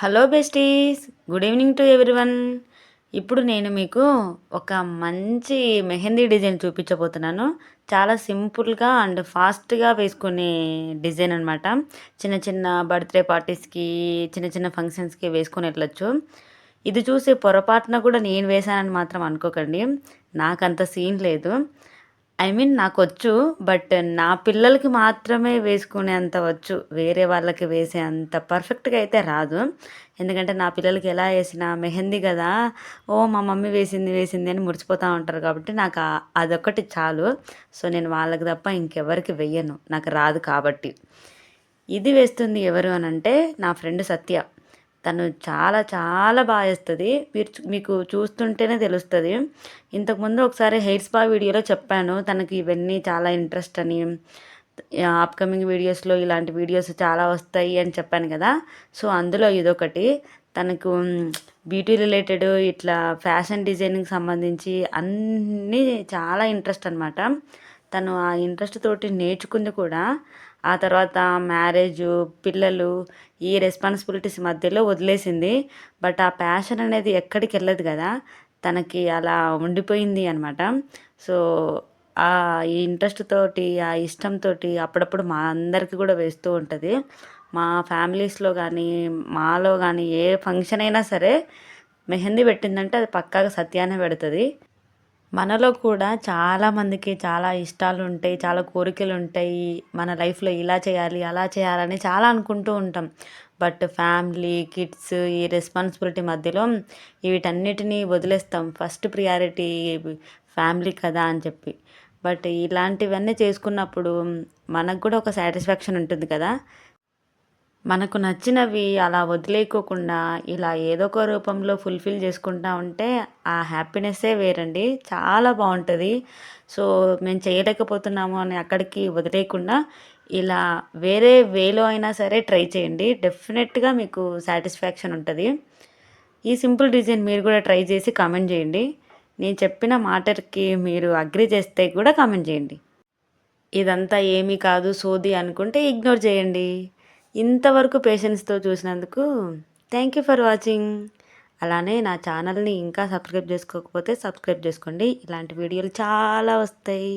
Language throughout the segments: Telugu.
Hello besties good evening to everyone. ఇప్పుడు నేను మీకు ఒక మంచి మెహందీ డిజైన్ చూపించబోతున్నాను. చాలా సింపుల్గా అండ్ ఫాస్ట్గా వేసుకునే డిజైన్ అనమాట చిన్న చిన్న బర్త్డే పార్టీస్కి చిన్న చిన్న ఫంక్షన్స్కి వేసుకొని వెళ్ళొచ్చు. ఇది చూసి పొరపాటున కూడా నేను వేశానని మాత్రం అనుకోకండి. నాకు అంత సీన్ లేదు. ఐ మీన్ నాకు వచ్చు బట్ నా పిల్లలకి మాత్రమే వేసుకునేంత వచ్చు. వేరే వాళ్ళకి వేసే అంత పర్ఫెక్ట్గా అయితే రాదు. ఎందుకంటే నా పిల్లలకి ఎలా వేసినా మెహందీ కదా ఓ మా మమ్మీ వేసింది వేసింది అని మురిచిపోతూ ఉంటారు కాబట్టి నాకు అదొకటి చాలు. సో నేను వాళ్ళకి తప్ప ఇంకెవరికి వెయ్యను. నాకు రాదు కాబట్టి. ఇది వేస్తుంది ఎవరు అని అంటే నా ఫ్రెండ్ సత్య. తను చాలా చాలా బాగా వేస్తుంది మీరు మీకు చూస్తుంటేనే తెలుస్తుంది. ఇంతకుముందు ఒకసారి హెయిర్ స్పా వీడియోలో చెప్పాను. తనకి ఇవన్నీ చాలా ఇంట్రెస్ట్ అని. అప్కమింగ్ వీడియోస్లో ఇలాంటి వీడియోస్ చాలా వస్తాయి అని చెప్పాను కదా. సో అందులో ఇదొకటి. తనకు బ్యూటీ రిలేటెడ్ ఇట్లా ఫ్యాషన్ డిజైనింగ్ సంబంధించి అన్నీ చాలా ఇంట్రెస్ట్ అనమాట తను ఆ ఇంట్రెస్ట్ తోటి నేర్చుకుంది కూడా. ఆ తర్వాత మ్యారేజ్ పిల్లలు ఈ రెస్పాన్సిబిలిటీస్ మధ్యలో వదిలేసింది. బట్ ఆ ప్యాషన్ అనేది ఎక్కడికి వెళ్ళదు కదా. తనకి అలా ఉండిపోయింది అనమాట సో ఆ ఇంట్రెస్ట్ తోటి ఆ ఇష్టంతో అప్పుడప్పుడు మా అందరికీ కూడా వేస్తూ ఉంటుంది. మా ఫ్యామిలీస్లో కానీ మాలో కానీ ఏ ఫంక్షన్ అయినా సరే మెహందీ పెట్టిందంటే అది పక్కాగా సత్యానే పెడుతుంది. మనలో కూడా చాలామందికి చాలా ఇష్టాలు ఉంటాయి చాలా కోరికలు ఉంటాయి మన లైఫ్లో ఇలా చేయాలి అలా చేయాలని చాలా అనుకుంటూ ఉంటాం. బట్ ఫ్యామిలీ కిడ్స్ ఈ రెస్పాన్సిబిలిటీ మధ్యలో వీటన్నిటిని వదిలేస్తాం. ఫస్ట్ ప్రియారిటీ ఫ్యామిలీ కదా అని చెప్పి. బట్ ఇలాంటివన్నీ చేసుకున్నప్పుడు మనకు కూడా ఒక సాటిస్ఫాక్షన్ ఉంటుంది కదా. మనకు నచ్చినవి అలా వదిలేకోకుండా ఇలా ఏదో ఒక రూపంలో ఫుల్ఫిల్ చేసుకుంటా ఉంటే ఆ హ్యాపీనెస్సే వేరండి. చాలా బాగుంటుంది. సో మేము చేయలేకపోతున్నాము అని అక్కడికి వదిలేయకుండా ఇలా వేరే వేలో అయినా సరే ట్రై చేయండి. డెఫినెట్గా మీకు సాటిస్ఫాక్షన్ ఉంటుంది. ఈ సింపుల్ డిజైన్ మీరు కూడా ట్రై చేసి కామెంట్ చేయండి. నేను చెప్పిన మాటకి మీరు అగ్రి చేస్తే కూడా కామెంట్ చేయండి. ఇదంతా ఏమీ కాదు సోది అనుకుంటే ఇగ్నోర్ చేయండి. ఇంతవరకు పేషెన్స్తో చూసినందుకు థ్యాంక్ యూ ఫర్ వాచింగ్ అలానే నా ఛానల్ని ఇంకా సబ్స్క్రైబ్ చేసుకోకపోతే సబ్స్క్రైబ్ చేసుకోండి. ఇలాంటి వీడియోలు చాలా వస్తాయి.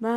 బాయ్.